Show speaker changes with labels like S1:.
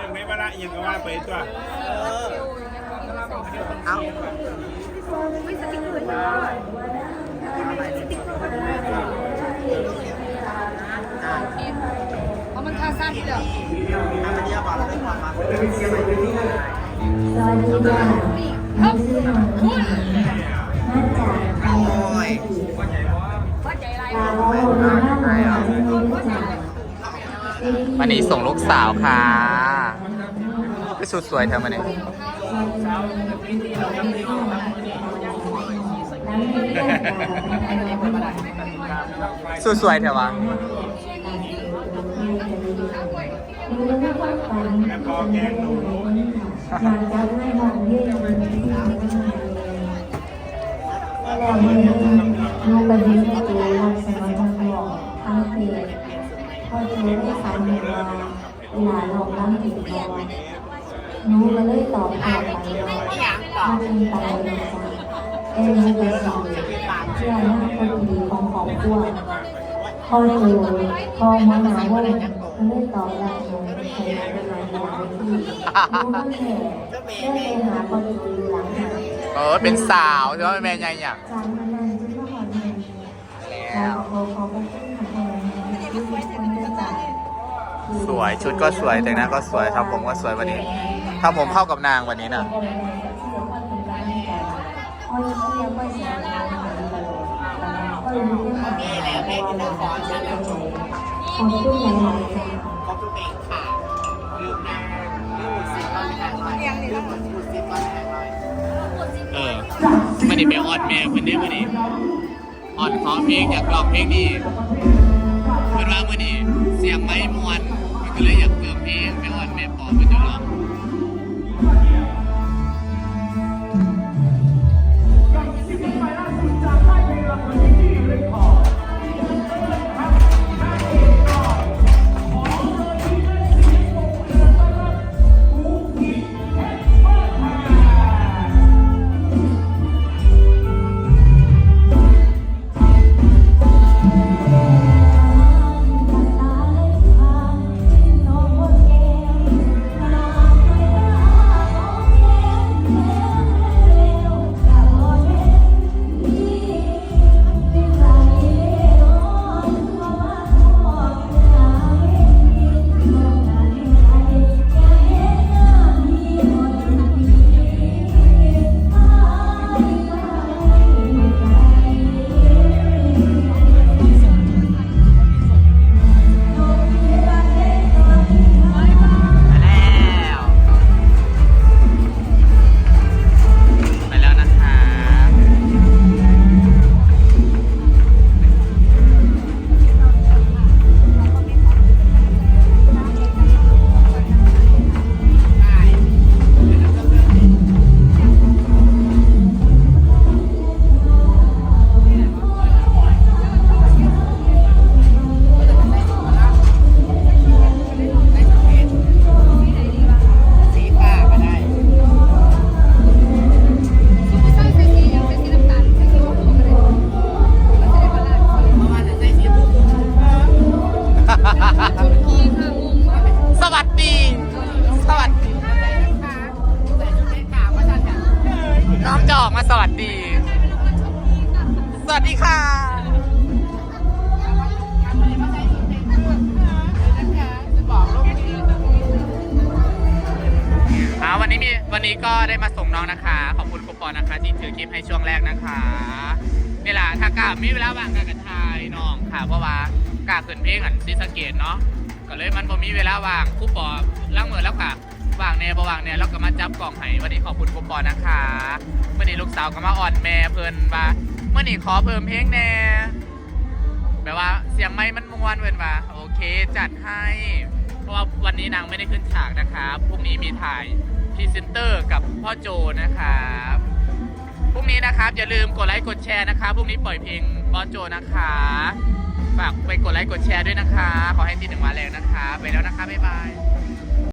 S1: ยังไม่มาละยังก็ว่าไปตัว
S2: เอา
S3: ไม่สติ๊กเกอร์เลยสติ๊กเกอร์มันไม่ได้
S2: อ่า
S3: เพราะมันท่าสั้นเดียว
S2: อันนี้บอกเราได้ความมา
S3: นี่ครับคุณ
S2: โอ้ย
S3: ว่าใจไร
S4: วั วันนี้ส่งลูกสาวค่ะไปสุดสวยเธอมาเนี่ยสุดสวยเธอวะ
S1: แม่พอแกงหนู
S5: ลูก หนูก็เลยตอบกลับไปว่าถ้าเป็นตายเลยจ้ะเอ็นเลยสองเชื่อหน้าคนดีของของพวกพอเจอพอมาหนาว่าก็เลยตอบรับหนูเป็นใครเป็นหลายอย่างที่หนูก็แค่ได้ไปหาคนดีหลังจาก
S4: เออเป็นสาวใช่ไหมแม่ใหญ่อย่าง
S5: จานมานานที่ว่าหอนเงิน
S4: แล้ว
S5: ขอขอขอบคุณค่ะที่คนจะจ่าย
S4: สวยชุดก็สวยแต่งหน้าก็สวยทำผมก็สวยวันนี้ ทำผมเข้ากับนางวันนี้น่ะ
S2: นี่แหละแม่ที่ต้องขอฉันแล้ว
S5: ขอบคุณหลายๆจ้า
S2: ขอบคุณเองค่ะลืมนะลืมสิบตอนแรกลืมหมดสิบตอนแรกเลย
S4: เออมันนี่ไปออดแม่คนนี้มันนี่ออดขอเพลงอยากร้องเพลงดีเพื่อนว่ามันนี่เสียงไม้มวนมันก็เลยอยากเติมเพลงไปออดแม่ปอมันจะร้อง นี้มีวันนี้ก็ได้มาส่งน้องนะคะ ขอบคุณกุปอนนะคะ ที่ถือคลิปให้ช่วงแรกนะคะนี่แหละถ้ากามีเวลาว่างกันกันทายน้องค่ะเพราะว่ากาขึ้นเพลงอันซีสะเกตเนาะก็เลยมันบ่มีเวลาว่างกุปอล้างมือแล้วค่ะว่างแน่บ่ว่างแน่แล้วก็มาจับกล่องให้วันนี้ขอบคุณกุปอนะคะเมื่อนี้ลูกสาวก็มาอ่อนแม่เพิ่นว่าเมื่อนี้ขอเพิ่มเพลงแน่แบบว่าเสียงไม้มันมวนเว้นว่าโอเคจัดให้ เพราะว่าวันนี้นางไม่ได้ขึ้นฉากนะครับพรุ่งนี้มีถ่าย พรีเซนเตอร์กับพ่อโจนะครับพรุ่งนี้นะครับอย่าลืมกดไลค์กดแชร์นะครับพรุ่งนี้ปล่อยเพลงพ่อโจนะคะฝากไปกดไลค์กดแชร์ด้วยนะคะ ขอให้ตีหนึ่งมาแรงนะคะ ไปแล้วนะคะบ๊ายบาย